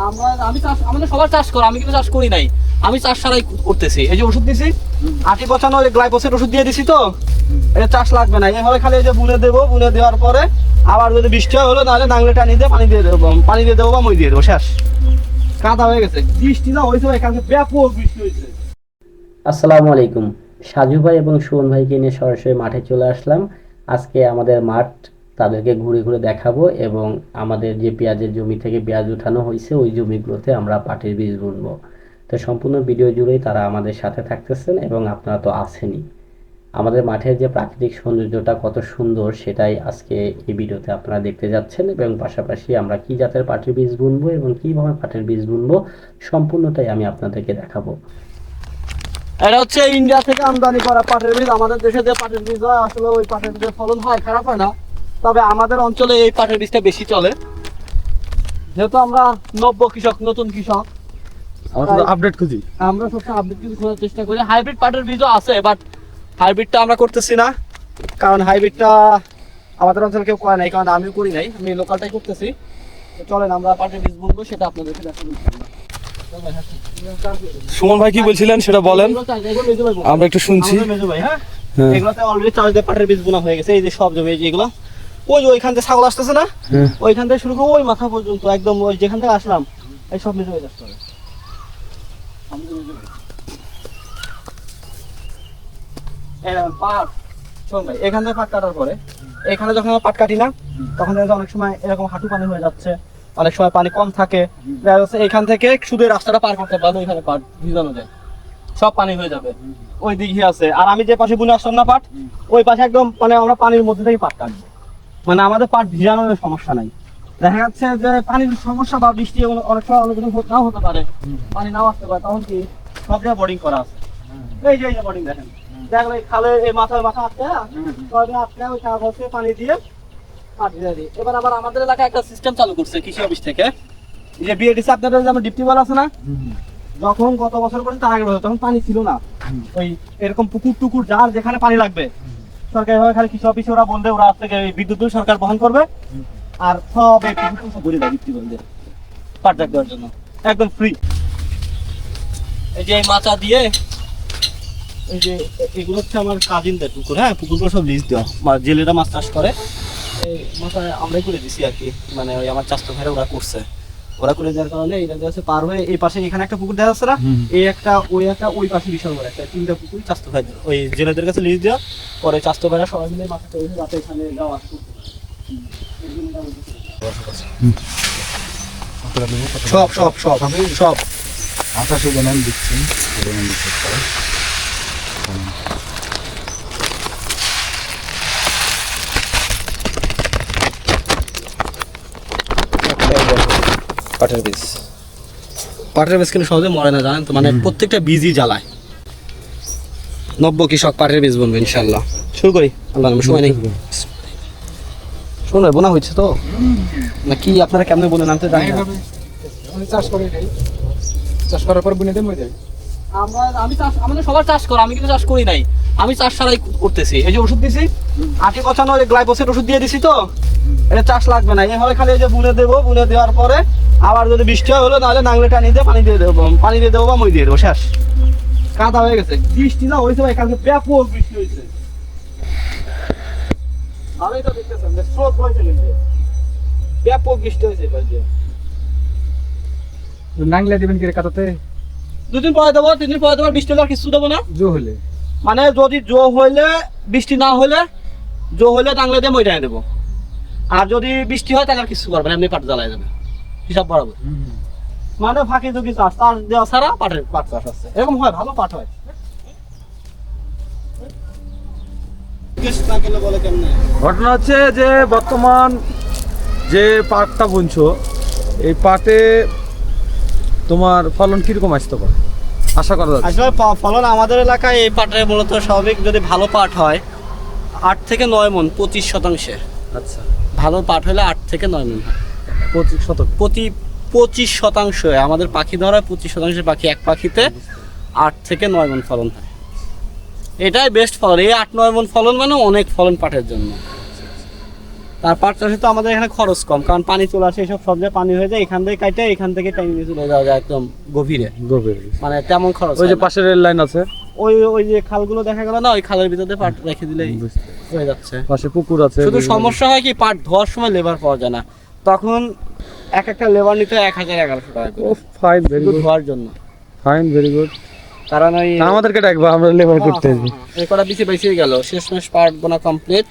নাংলে পানি দিয়ে দেবো, পানি দিয়ে দেবো কাদা হয়ে গেছে। বৃষ্টি না এখানে বৃষ্টি হয়েছে। আসসালামু আলাইকুম। সাজু ভাই এবং সুমন ভাইকে নিয়ে সরাসরি মাঠে চলে আসলাম। আজকে আমাদের মাঠ তাদেরকে ঘুরে ঘুরে দেখাবো এবং আমাদের যে পেঁয়াজের জমি থেকে পেঁয়াজ উঠানো হয়েছে, ওই জমিগুলোতে আমরা পাটের বীজ বুনবো। তো সম্পূর্ণ ভিডিও জুড়েই তারা আমাদের সাথে থাকতেছেন এবং আপনারা তো আছেনই। আমাদের মাঠের যে প্রাকৃতিক সৌন্দর্যটা কত সুন্দর সেটাই আজকে এই ভিডিওতে আপনারা দেখতে যাচ্ছেন এবং পাশাপাশি আমরা কি জাতের পাটের বীজ বুনবো এবং কীভাবে পাটের বীজ বুনবো সম্পূর্ণটাই আমি আপনাদেরকে দেখাবো। এটা হচ্ছে ইন্ডিয়া থেকে আমদানি করা পাটের বীজ। আমাদের দেশে যে পাটের বীজ হয়, আসলে ওই পাটের বীজের ফলন হয়, খারাপ হয় না। তবে আমাদের অঞ্চলে এই পাটের বীজটা বেশি চলে। যেহেতু আমরা নব্য কৃষক নতুন কৃষক আমরা আপডেট খুঁজি। আমরা সবসময় আপডেট কিন্তু খোঁজার চেষ্টা করি। হাইব্রিড পাটের বীজও আছে বাট হাইব্রিডটা আমরা করতেছি না কারণ হাইব্রিডটা আমাদের অঞ্চলে কেউ করে নাই কারণ আমিও করি নাই আমি লোকালটাই করতেছি। চলেন আমরা পাটের বীজ বুনবো সেটা আপনাদেরকে দেখাবো সুমন ভাই কি বলছিলেন সেটা বলেন। আমরা একটু শুনছি। ভাই, হ্যাঁ? হ্যাঁ। এগুলোতে চাষ দিয়ে পাটের বীজ বোনা হয়ে গেছে এই যে সব জমি এগুলো। ওই ওইখান থেকে ছাগল আসতেছে না? হ্যাঁ। ওইখান থেকে শুরু করে ওই মাথা পর্যন্ত একদম ওই যেখান থেকে আসলাম এই সব দেখেন, পাট শোন এখান থেকে পাট কাটার পরে এখানে যখন আমরা পাট কাটি না তখন দেখা অনেক সময় এরকম হাঁটু পানি হয়ে যাচ্ছে অনেক সময় পানি কম থাকে। দেখা যাচ্ছে এখান থেকে শুধু রাস্তাটা পার করতে পারব এখানে পাট ভিজানো যায়। সব পানি হয়ে যাবে। ওই দিকে আছে। আর আমি যে পাশে বুনে আসলাম না পাট ওই পাশে একদম মানে আমরা পানির মধ্যে থেকে পাট কাটবো। মানে আমাদের পাট ভিজানোর সমস্যা নাই। দেখা যাচ্ছে যে পানির সমস্যা বা বৃষ্টি অনেক সময় অনেক নাও হতে পারে। পানি নাও আসতে পারে, তখন কি সব জায়গায় বোর্ডিং করা আছে। এই যে এই যে বোর্ডিং দেখেন। দেখলে খালে, এই মাথায় মাথা আটকে তবে আটকে, ওই কাগজে পানি দিয়ে পাট এবার আবার আমাদের এলাকায় একটা সিস্টেম চালু করছে কৃষি অফিস থেকে। যে বিএডিসি আপনাদের যেমন ডিপটি বল আছে না? যখন গত বছর করে তার আগে তখন পানি ছিল না। ওই এরকম পুকুর টুকুর, যার যেখানে পানি লাগবে খালি অফিসে ওরা ওরা আজ থেকে বিদ্যুৎ বিল সরকার বহন করবে। আর সব এই পুকুর দেয় পাট দেওয়ার জন্য। একদম ফ্রি এই যে দিয়ে, এই যে এগুলো হচ্ছে আমার কাজিনদের পুকুর হ্যাঁ পুকুরগুলো সব লিজ দেওয়া। জেলেরা মাছ চাষ করে। এই মাথায় আমরাই করে দিছি আর কি মানে ওই আমার চাষতো ভাইরা ওরা করছে। ওরা করে দেওয়ার কারণে দেখা যাচ্ছে পার হয়ে এই পাশে এখানে একটা পুকুর দেখা যাচ্ছে না? এই একটা ওই একটা ওই পাশে বিশাল বড় একটা তিনটা পুকুর চাষতো ভাই ওই জেলেদের কাছে লিজ দেওয়া পরে চাষতো ভাইরা সবাই মিলে মাথা তৈরি রাতে এখানে যাওয়া এটা। সব সব সব সব। আঠাশে জানান দিচ্ছি জানান দিচ্ছি। পাটের বীজ। পাটের বীজ কিন্তু সহজে মরে না জানেন তো? মানে প্রত্যেকটা বীজই জ্বালায়। নব্য কৃষক পাটের বীজ বুনবে ইনশাল্লাহ শুরু করি? আল্লাহ সময় নেই। শুনে বোনা হয়েছে তো। না কি আপনারা কেমনে বলে নামতে জানি না। চাষ করে চাষ করার পর বুনে মরে যায় চাষ চাষ করো, আমি কিন্তু চাষ করি নাই। আমি চাষ করতেছি। এই যে ওষুধ ওষুধ দিয়ে দিছি তো চাষ লাগবে না। খালি যে দেবো দেওয়ার পরে আবার যদি বৃষ্টি হয় হলো, নাহলে নাংলে পানি দিয়ে দেবো হয়ে গেছে। বৃষ্টি না হয়েছে ভাই ব্যাপক বৃষ্টি হয়েছে। স্রোত হয়েছে ব্যাপক বৃষ্টি হয়েছে নাংলে দিবেন কি কাটাতে দুদিন পরে দেবো তিন দিন পরে দেবো বৃষ্টি হলে কিছু দেবো না। জো হলে? মানে যদি জো হইলে বৃষ্টি না হইলে জো হইলে টাংলে দিয়ে মইটাই দেবো। আর যদি বৃষ্টি হয় তাহলে আর কিছু করবে না এমনি পাট জ্বালাই যাবে। হিসাব বরাবর। মানে ফাঁকি ঝুঁকি চাষ চাষ দেওয়া ছাড়া পাটের পাট চাষ আছে এরকম হয় ভালো পাট হয়। ঘটনা হচ্ছে যে বর্তমান যে পাটটা বুনছো এই পাটে তোমার ফলন কীরকম আসতে পারে আশা করা যাচ্ছে। আসলে ফলন আমাদের এলাকায় এই পাটের মূলত স্বাভাবিক যদি ভালো পাট হয় আট থেকে নয় মন পঁচিশ শতাংশে। আচ্ছা। ভালো পাট হলে আট থেকে নয় মন হয়। পঁচিশ শতক প্রতি পঁচিশ শতাংশ আমাদের পাখি ধরায় পঁচিশ শতাংশ পাখি এক পাখিতে আট থেকে নয় মন ফলন হয়। এটাই বেস্ট ফলন। এই আট নয় মন ফলন মানে অনেক ফলন পাটের জন্য। তার পাট চাষে তো আমাদের এখানে খরচ কম কারণ পানি চলে আসে এইসব সব জায়গায় পানি হয়ে যায় এখান থেকে কাটে এখান থেকে টাইম নিয়ে চলে যাওয়া যায় একদম গভীরে। গভীর। মানে তেমন খরচ ওই যে হয়। পাশের রেল লাইন আছে? ওই ওই যে খালগুলো দেখা গেল না ওই খালের ভিতরে পাট রেখে দিলেই হয়ে যাচ্ছে। পাশে পুকুর আছে শুধু সমস্যা হয় কি পাট ধোয়ার সময় লেবার পাওয়া যায় না। তখন এক একটা লেবার নিতে এক হাজার এগারোশো টাকা ও ফাইন ভেরি গুড ধোয়ার জন্য। ফাইন ভেরি গুড কারণ ওই আমাদেরকে ডাকবা আমরা লেবার করতে আসবি। এই কটা বেশি বেশি গেল। শেষমেশ পাট বোনা কমপ্লিট